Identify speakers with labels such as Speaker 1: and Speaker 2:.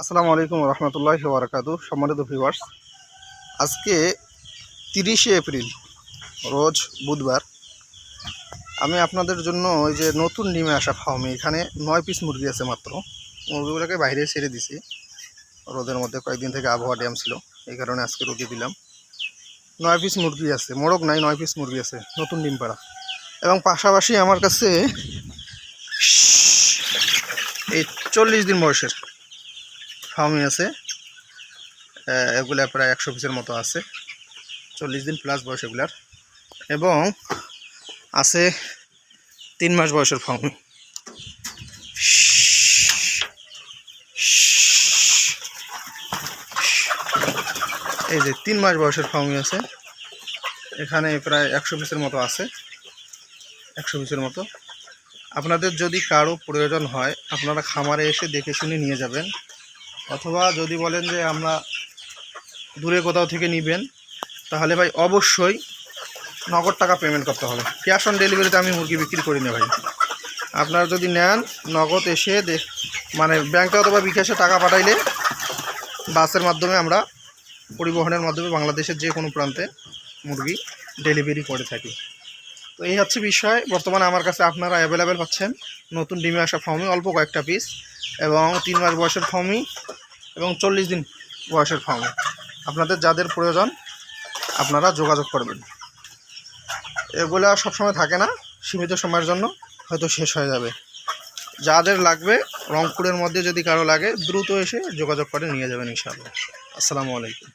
Speaker 1: আসসালামু আলাইকুম রহমতুল্লাহ বারাকাতু সম্মানিত ভিউয়ার্স আজকে তিরিশে এপ্রিল, রোজ বুধবার। আমি আপনাদের জন্য ওই যে নতুন ডিমে আসা ফার্মে এখানে নয় পিস মুরগি আছে মাত্র। মুরগিগুলোকে বাইরে ছেড়ে দিছি। রোদের মধ্যে কয়েকদিন থেকে আবহাওয়া ড্যাম ছিল, এই কারণে আজকে রোদে দিলাম। নয় পিস মুরগি আছে, মোরগ নাই, নয় পিস মুরগি আছে, নতুন ডিম পাড়া। এবং পাশাপাশি আমার কাছে এই চল্লিশ দিন বয়সের ফার্মি আছে। এগুলা প্রায় একশো পিসের মতো আছে। চল্লিশ দিন প্লাস বয়স এগুলার। এবং আছে তিন মাস বয়সের ফার্মি এই যে তিন মাস বয়সের ফার্মি আছে। এখানে প্রায় একশো পিসের মতো আছে। একশো পিসের মতো। আপনাদের যদি কারও প্রয়োজন হয়, আপনারা খামারে এসে দেখে শুনে নিয়ে যাবেন। অথবা যদি বলেন যে আমরা দূরে কোথাও থেকে নেবেন, তাহলে ভাই অবশ্যই নগদ টাকা পেমেন্ট করতে হবে। ক্যাশ অন ডেলিভারিতে আমি মুরগি বিক্রি করি না ভাই। আপনারা যদি নেন, নগদ এসে মানে ব্যাংকে অথবা বিকাশে টাকা পাঠাইলে বাসের মাধ্যমে আমরা পরিবহনের মাধ্যমে বাংলাদেশের যে কোনো প্রান্তে মুরগি ডেলিভারি করে থাকি। তো এই হচ্ছে বিষয়। বর্তমানে আমার কাছে আপনারা অ্যাভেলেবেল পাচ্ছেন। নতুন ডিমে আসা ফর্মি অল্প কয়েকটা পিস এবং তিন মাস বয়সের ফর্মি এবং চল্লিশ দিন বয়সের ফার্ম। আপনাদের যাদের প্রয়োজন, আপনারা যোগাযোগ করবেন। এগুলা সবসময় থাকে না, সীমিত সময়ের জন্য হয়তো শেষ হয়ে যাবে। যাদের লাগবে, রংপুরের মধ্যে যদি কারও লাগে, দ্রুত এসে যোগাযোগ করে নিয়ে যাবেন ইনশাআল্লাহ। আসসালামু আলাইকুম।